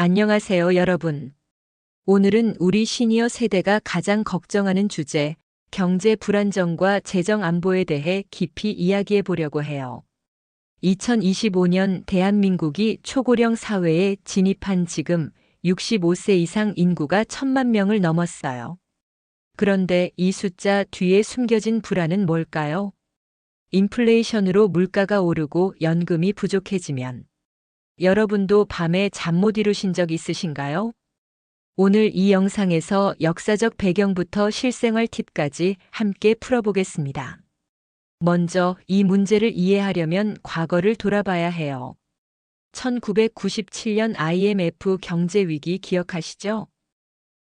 안녕하세요, 여러분. 오늘은 우리 시니어 세대가 가장 걱정하는 주제, 경제 불안정과 재정 안보에 대해 깊이 이야기해 보려고 해요. 2025년 대한민국이 초고령 사회에 진입한 지금 65세 이상 인구가 천만 명을 넘었어요. 그런데 이 숫자 뒤에 숨겨진 불안은 뭘까요? 인플레이션으로 물가가 오르고 연금이 부족해지면 여러분도 밤에 잠 못 이루신 적 있으신가요? 오늘 이 영상에서 역사적 배경부터 실생활 팁까지 함께 풀어보겠습니다. 먼저 이 문제를 이해하려면 과거를 돌아봐야 해요. 1997년 IMF 경제위기 기억하시죠?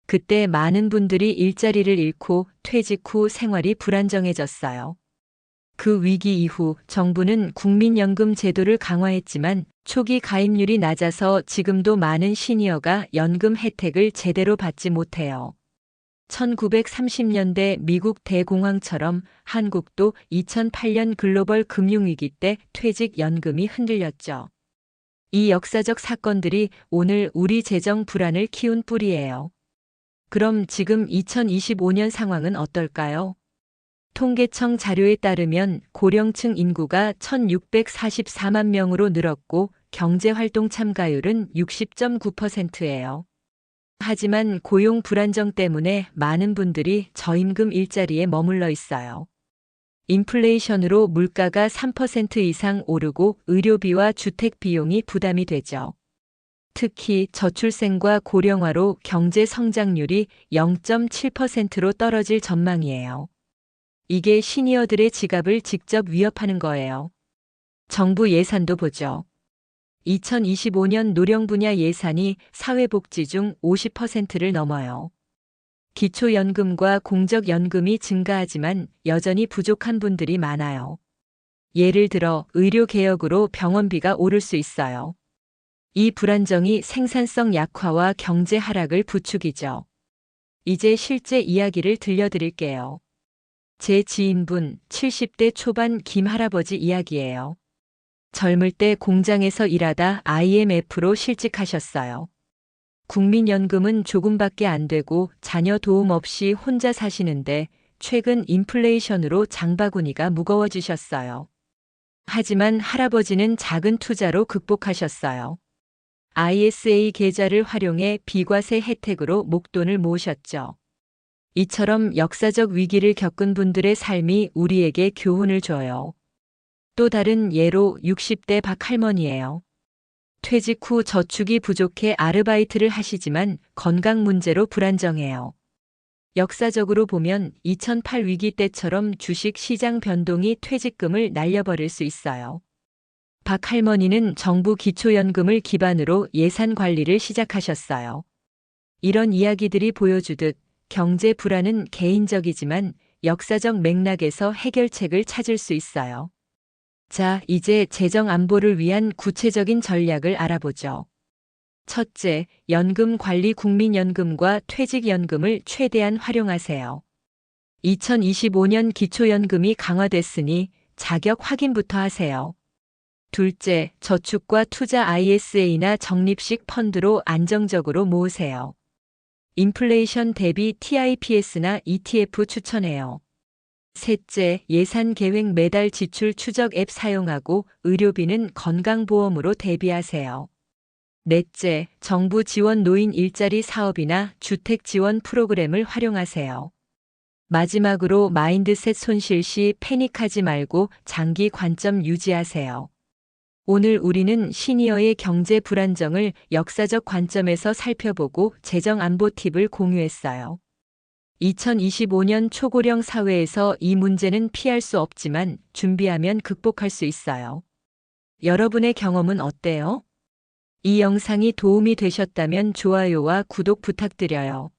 그때 많은 분들이 일자리를 잃고 퇴직 후 생활이 불안정해졌어요. 그 위기 이후 정부는 국민연금 제도를 강화했지만 초기 가입률이 낮아서 지금도 많은 시니어가 연금 혜택을 제대로 받지 못해요. 1930년대 미국 대공황처럼 한국도 2008년 글로벌 금융위기 때 퇴직연금이 흔들렸죠. 이 역사적 사건들이 오늘 우리 재정 불안을 키운 뿌리예요. 그럼 지금 2025년 상황은 어떨까요? 통계청 자료에 따르면 고령층 인구가 1644만 명으로 늘었고 경제활동 참가율은 60.9%예요. 하지만 고용 불안정 때문에 많은 분들이 저임금 일자리에 머물러 있어요. 인플레이션으로 물가가 3% 이상 오르고 의료비와 주택 비용이 부담이 되죠. 특히 저출생과 고령화로 경제 성장률이 0.7%로 떨어질 전망이에요. 이게 시니어들의 지갑을 직접 위협하는 거예요. 정부 예산도 보죠. 2025년 노령 분야 예산이 사회복지 중 50%를 넘어요. 기초연금과 공적연금이 증가하지만 여전히 부족한 분들이 많아요. 예를 들어 의료개혁으로 병원비가 오를 수 있어요. 이 불안정이 생산성 약화와 경제 하락을 부추기죠. 이제 실제 이야기를 들려드릴게요. 제 지인분 70대 초반 김 할아버지 이야기예요. 젊을 때 공장에서 일하다 IMF로 실직하셨어요. 국민연금은 조금밖에 안 되고 자녀 도움 없이 혼자 사시는데 최근 인플레이션으로 장바구니가 무거워지셨어요. 하지만 할아버지는 작은 투자로 극복하셨어요. ISA 계좌를 활용해 비과세 혜택으로 목돈을 모으셨죠. 이처럼 역사적 위기를 겪은 분들의 삶이 우리에게 교훈을 줘요. 또 다른 예로 60대 박 할머니예요. 퇴직 후 저축이 부족해 아르바이트를 하시지만 건강 문제로 불안정해요. 역사적으로 보면 2008 위기 때처럼 주식 시장 변동이 퇴직금을 날려버릴 수 있어요. 박 할머니는 정부 기초연금을 기반으로 예산 관리를 시작하셨어요. 이런 이야기들이 보여주듯 경제 불안은 개인적이지만 역사적 맥락에서 해결책을 찾을 수 있어요. 자, 이제 재정 안보를 위한 구체적인 전략을 알아보죠. 첫째, 연금 관리 국민연금과 퇴직연금을 최대한 활용하세요. 2025년 기초연금이 강화됐으니 자격 확인부터 하세요. 둘째, 저축과 투자 ISA나 적립식 펀드로 안정적으로 모으세요. 인플레이션 대비 TIPS나 ETF 추천해요. 셋째, 예산 계획 매달 지출 추적 앱 사용하고 의료비는 건강보험으로 대비하세요. 넷째, 정부 지원 노인 일자리 사업이나 주택 지원 프로그램을 활용하세요. 마지막으로 마인드셋 손실 시 패닉하지 말고 장기 관점 유지하세요. 오늘 우리는 시니어의 경제 불안정을 역사적 관점에서 살펴보고 재정 안보 팁을 공유했어요. 2025년 초고령 사회에서 이 문제는 피할 수 없지만 준비하면 극복할 수 있어요. 여러분의 경험은 어때요? 이 영상이 도움이 되셨다면 좋아요와 구독 부탁드려요.